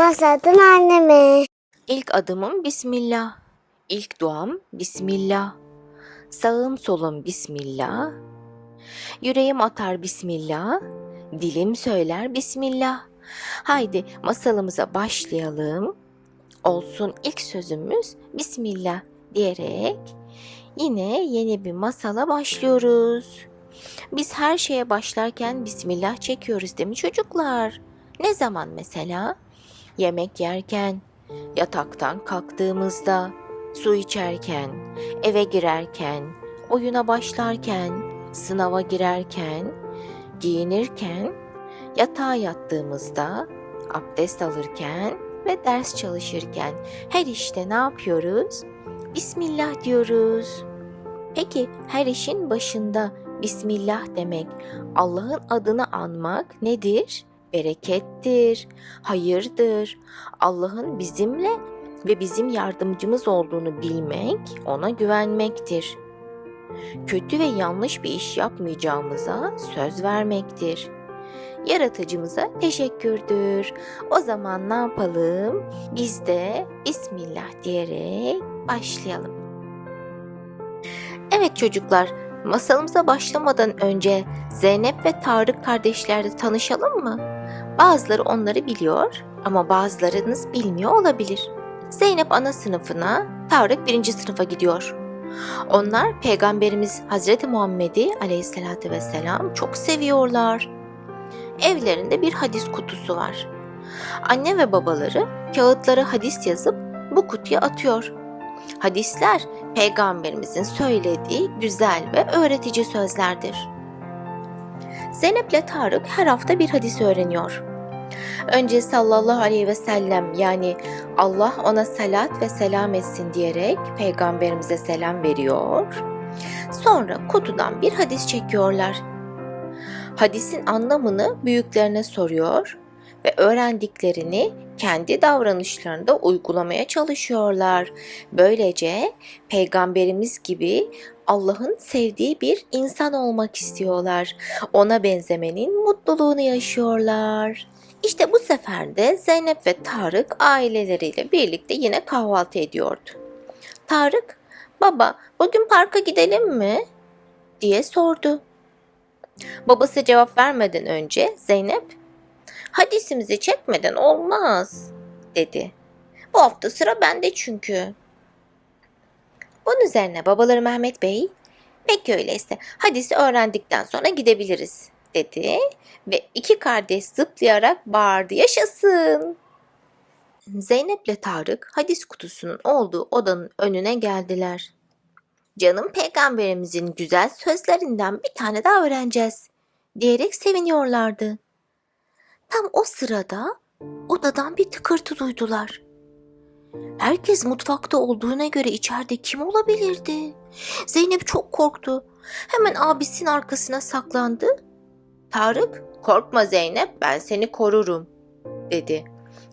Başladın anneme. İlk adımım Bismillah. İlk duam Bismillah. Sağım solum Bismillah. Yüreğim atar Bismillah. Dilim söyler Bismillah. Haydi masalımıza başlayalım. Olsun ilk sözümüz Bismillah diyerek yine yeni bir masala başlıyoruz. Biz her şeye başlarken Bismillah çekiyoruz değil mi çocuklar? Ne zaman mesela? Yemek yerken, yataktan kalktığımızda, su içerken, eve girerken, oyuna başlarken, sınava girerken, giyinirken, yatağa yattığımızda, abdest alırken ve ders çalışırken her işte ne yapıyoruz? Bismillah diyoruz. Peki her işin başında Bismillah demek, Allah'ın adını anmak nedir? Berekettir, hayırdır. Allah'ın bizimle ve bizim yardımcımız olduğunu bilmek, ona güvenmektir. Kötü ve yanlış bir iş yapmayacağımıza söz vermektir. Yaratıcımıza teşekkürdür. O zaman ne yapalım? Biz de Bismillah diyerek başlayalım. Evet çocuklar, masalımıza başlamadan önce Zeynep ve Tarık kardeşlerle tanışalım mı? Bazıları onları biliyor ama bazılarınız bilmiyor olabilir. Zeynep ana sınıfına, Tarık birinci sınıfa gidiyor. Onlar Peygamberimiz Hazreti Muhammed'i aleyhissalatü vesselam çok seviyorlar. Evlerinde bir hadis kutusu var. Anne ve babaları kağıtlara hadis yazıp bu kutuya atıyor. Hadisler peygamberimizin söylediği güzel ve öğretici sözlerdir. Zeynep ile Tarık her hafta bir hadis öğreniyor. Önce sallallahu aleyhi ve sellem yani Allah ona salat ve selam etsin diyerek peygamberimize selam veriyor. Sonra kutudan bir hadis çekiyorlar. Hadisin anlamını büyüklerine soruyor ve öğrendiklerini kendi davranışlarında uygulamaya çalışıyorlar. Böylece peygamberimiz gibi Allah'ın sevdiği bir insan olmak istiyorlar. Ona benzemenin mutluluğunu yaşıyorlar. İşte bu sefer de Zeynep ve Tarık aileleriyle birlikte yine kahvaltı ediyordu. Tarık, "Baba, bugün parka gidelim mi?" diye sordu. Babası cevap vermeden önce Zeynep, "Hadisimizi çekmeden olmaz." dedi. "Bu hafta sıra bende çünkü." Bunun üzerine babaları Mehmet Bey, "Peki öyleyse hadisi öğrendikten sonra gidebiliriz." Dedi ve iki kardeş zıplayarak bağırdı yaşasın. Zeynep'le Tarık hadis kutusunun olduğu odanın önüne geldiler. Canım peygamberimizin güzel sözlerinden bir tane daha öğreneceğiz diyerek seviniyorlardı. Tam o sırada odadan bir tıkırtı duydular. Herkes mutfakta olduğuna göre içeride kim olabilirdi? Zeynep çok korktu. Hemen abisinin arkasına saklandı Tarık, korkma Zeynep ben seni korurum dedi.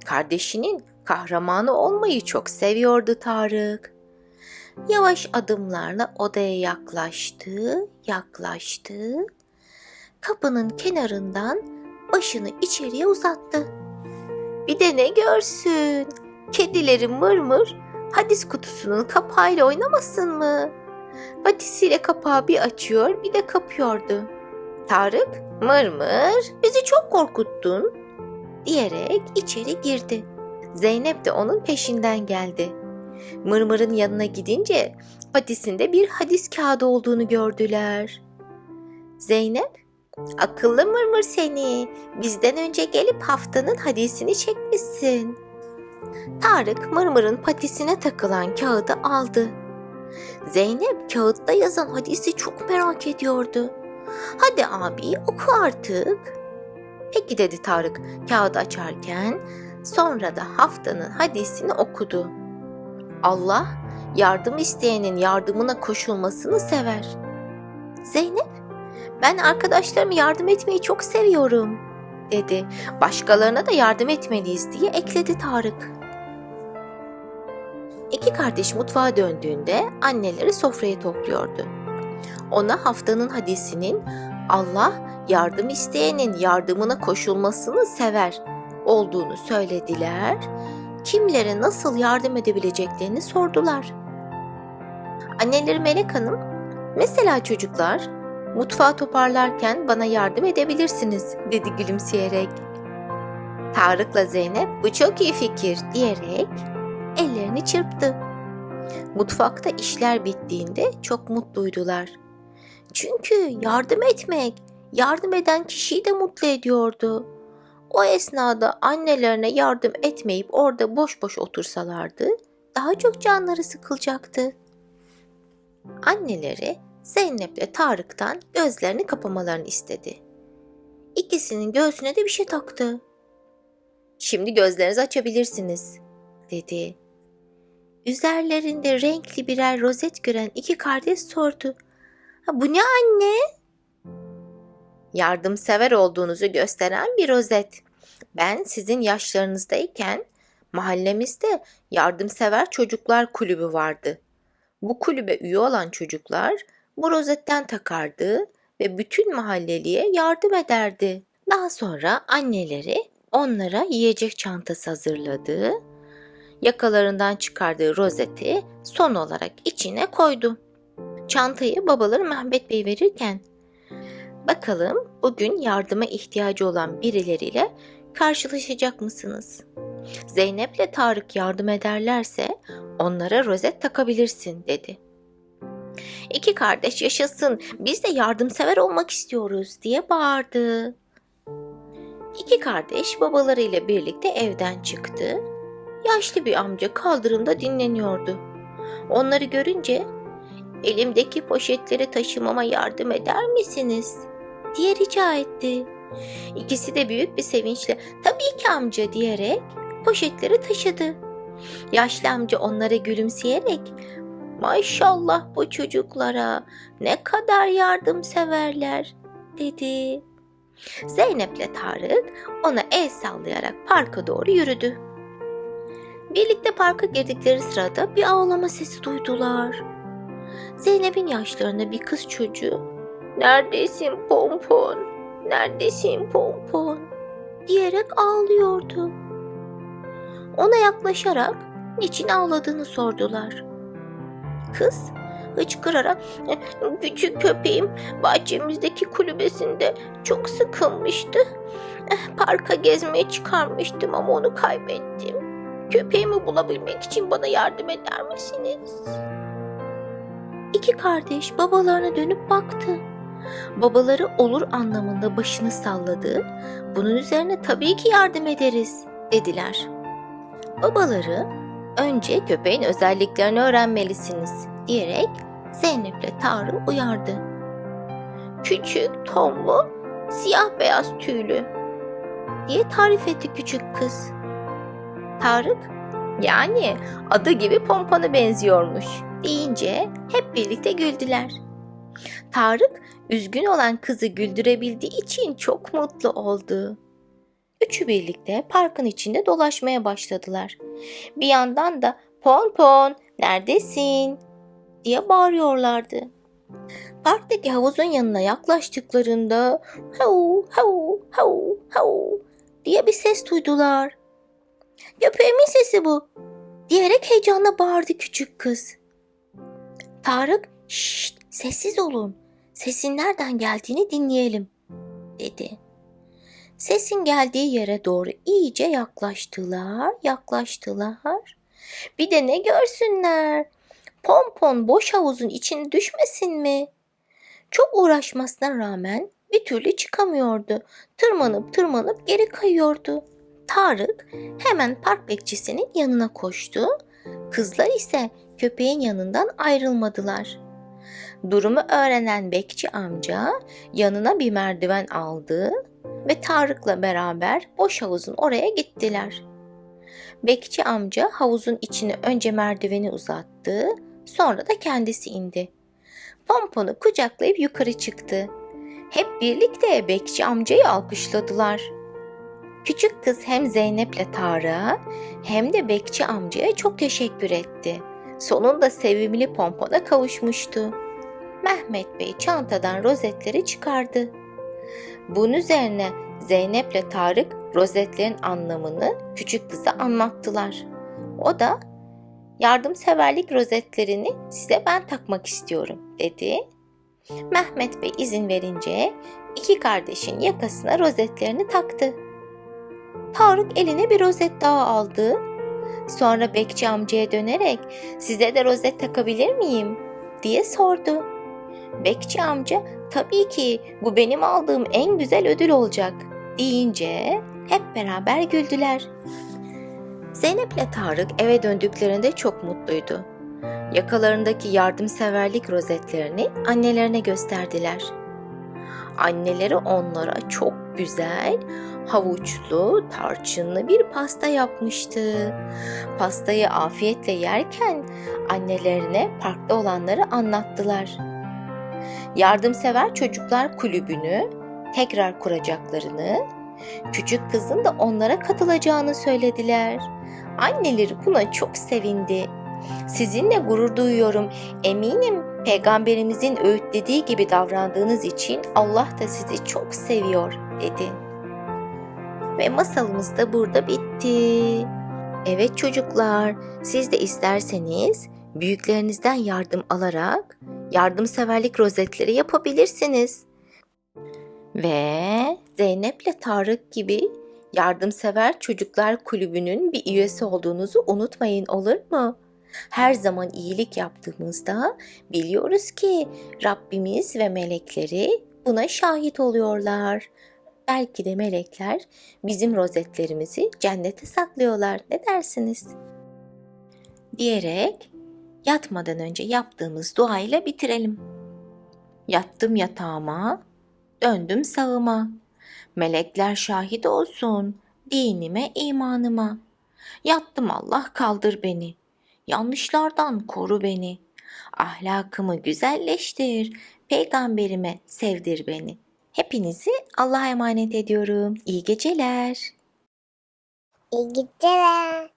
Kardeşinin kahramanı olmayı çok seviyordu Tarık. Yavaş adımlarla odaya yaklaştı, yaklaştı. Kapının kenarından başını içeriye uzattı. Bir de ne görsün? Kedileri mır mır hadis kutusunun kapağıyla oynamasın mı? Patisiyle kapağı bir açıyor bir de kapıyordu. Tarık, mırmır bizi çok korkuttun diyerek içeri girdi. Zeynep de onun peşinden geldi. Mırmır'ın yanına gidince patisinde bir hadis kağıdı olduğunu gördüler. Zeynep, akıllı mırmır seni, bizden önce gelip haftanın hadisini çekmişsin. Tarık mırmırın patisine takılan kağıdı aldı. Zeynep kağıtta yazan hadisi çok merak ediyordu. Hadi abi oku artık. Peki dedi Tarık kağıdı açarken sonra da haftanın hadisini okudu. Allah yardım isteyenin yardımına koşulmasını sever. Zeynep ben arkadaşlarıma yardım etmeyi çok seviyorum dedi. Başkalarına da yardım etmeliyiz diye ekledi Tarık. İki kardeş mutfağa döndüğünde anneleri sofrayı topluyordu ona haftanın hadisinin Allah yardım isteyenin yardımına koşulmasını sever olduğunu söylediler. Kimlere nasıl yardım edebileceklerini sordular. Anneleri Melek Hanım, mesela çocuklar, mutfağı toparlarken bana yardım edebilirsiniz dedi gülümseyerek. Tarık'la Zeynep bu çok iyi fikir diyerek ellerini çırptı. Mutfakta işler bittiğinde çok mutluydular. Çünkü yardım etmek, yardım eden kişiyi de mutlu ediyordu. O esnada annelerine yardım etmeyip orada boş boş otursalardı daha çok canları sıkılacaktı. Anneleri Zeynep'le Tarık'tan gözlerini kapamalarını istedi. İkisinin göğsüne de bir şey taktı. Şimdi gözlerinizi açabilirsiniz, dedi. Üzerlerinde renkli birer rozet gören iki kardeş sordu. Bu ne anne? Yardımsever olduğunuzu gösteren bir rozet. Ben sizin yaşlarınızdayken mahallemizde yardımsever çocuklar kulübü vardı. Bu kulübe üye olan çocuklar bu rozetten takardı ve bütün mahalleliye yardım ederdi. Daha sonra anneleri onlara yiyecek çantası hazırladı. Yakalarından çıkardığı rozeti son olarak içine koydu. Çantayı babaları Mehmet Bey verirken bakalım bugün yardıma ihtiyacı olan birileriyle karşılaşacak mısınız? Zeynep'le Tarık yardım ederlerse onlara rozet takabilirsin dedi. İki kardeş yaşasın biz de yardımsever olmak istiyoruz diye bağırdı. İki kardeş babalarıyla birlikte evden çıktı. Yaşlı bir amca kaldırımda dinleniyordu. Onları görünce elimdeki poşetleri taşımama yardım eder misiniz? diye rica etti. İkisi de büyük bir sevinçle tabii ki amca diyerek poşetleri taşıdı. Yaşlı amca onlara gülümseyerek maşallah bu çocuklara ne kadar yardımseverler dedi. Zeynep'le Tarık ona el sallayarak parka doğru yürüdü. Birlikte parka girdikleri sırada bir ağlama sesi duydular. Zeynep'in yaşlarında bir kız çocuğu "Neredesin Pompon? Neredesin Pompon?" diyerek ağlıyordu. Ona yaklaşarak niçin ağladığını sordular. Kız hıçkırarak küçük köpeğim bahçemizdeki kulübesinde çok sıkılmıştı. Parka gezmeye çıkarmıştım ama onu kaybettim. Köpeğimi bulabilmek için bana yardım eder misiniz? İki kardeş babalarına dönüp baktı. Babaları olur anlamında başını salladı. Bunun üzerine tabii ki yardım ederiz dediler. Babaları önce köpeğin özelliklerini öğrenmelisiniz diyerek Zeynep'le Tarık'ı uyardı. Küçük, tombul, siyah beyaz tüylü diye tarif etti küçük kız. Tarık yani adı gibi pompona benziyormuş deyince hep birlikte güldüler. Tarık üzgün olan kızı güldürebildiği için çok mutlu oldu. Üçü birlikte parkın içinde dolaşmaya başladılar. Bir yandan da pon pon neredesin diye bağırıyorlardı. Parktaki havuzun yanına yaklaştıklarında hav hav hav hav diye bir ses duydular. Köpeğimin sesi bu diyerek heyecanla bağırdı küçük kız. Tarık şşt sessiz olun sesin nereden geldiğini dinleyelim dedi. Sesin geldiği yere doğru iyice yaklaştılar, yaklaştılar. Bir de ne görsünler? Pompon boş havuzun içine düşmesin mi? Çok uğraşmasına rağmen bir türlü çıkamıyordu. Tırmanıp tırmanıp geri kayıyordu. Tarık hemen park bekçisinin yanına koştu. Kızlar ise köpeğin yanından ayrılmadılar. Durumu öğrenen bekçi amca yanına bir merdiven aldı ve Tarık'la beraber boş havuzun oraya gittiler. Bekçi amca havuzun içine önce merdiveni uzattı, sonra da kendisi indi. Pomponu kucaklayıp yukarı çıktı. Hep birlikte bekçi amcayı alkışladılar. Küçük kız hem Zeynep'le Tarık'a hem de bekçi amcaya çok teşekkür etti. Sonunda sevimli pompona kavuşmuştu. Mehmet Bey çantadan rozetleri çıkardı. Bunun üzerine Zeynep'le Tarık rozetlerin anlamını küçük kıza anlattılar. O da yardımseverlik rozetlerini size ben takmak istiyorum dedi. Mehmet Bey izin verince iki kardeşin yakasına rozetlerini taktı. Tarık eline bir rozet daha aldı. Sonra bekçi amcaya dönerek size de rozet takabilir miyim diye sordu. Bekçi amca tabii ki bu benim aldığım en güzel ödül olacak deyince hep beraber güldüler. Zeynep'le Tarık eve döndüklerinde çok mutluydu. Yakalarındaki yardımseverlik rozetlerini annelerine gösterdiler. Anneleri onlara çok güzel, havuçlu, tarçınlı bir pasta yapmıştı. Pastayı afiyetle yerken annelerine parkta olanları anlattılar. Yardımsever Çocuklar Kulübü'nü tekrar kuracaklarını, küçük kızın da onlara katılacağını söylediler. Anneleri buna çok sevindi. Sizinle gurur duyuyorum. Eminim peygamberimizin öğütlediği gibi davrandığınız için Allah da sizi çok seviyor dedi. Ve masalımız da burada bitti. Evet çocuklar, siz de isterseniz büyüklerinizden yardım alarak yardımseverlik rozetleri yapabilirsiniz. Ve Zeynep'le Tarık gibi Yardımsever Çocuklar Kulübü'nün bir üyesi olduğunuzu unutmayın olur mu? Her zaman iyilik yaptığımızda biliyoruz ki Rabbimiz ve melekleri buna şahit oluyorlar. Belki de melekler bizim rozetlerimizi cennete saklıyorlar. Ne dersiniz? Diyerek yatmadan önce yaptığımız duayla bitirelim. Yattım yatağıma, döndüm sağıma. Melekler şahit olsun dinime, imanıma. Yattım Allah kaldır beni. Yanlışlardan koru beni. Ahlakımı güzelleştir. Peygamberime sevdir beni. Hepinizi Allah'a emanet ediyorum. İyi geceler. İyi geceler.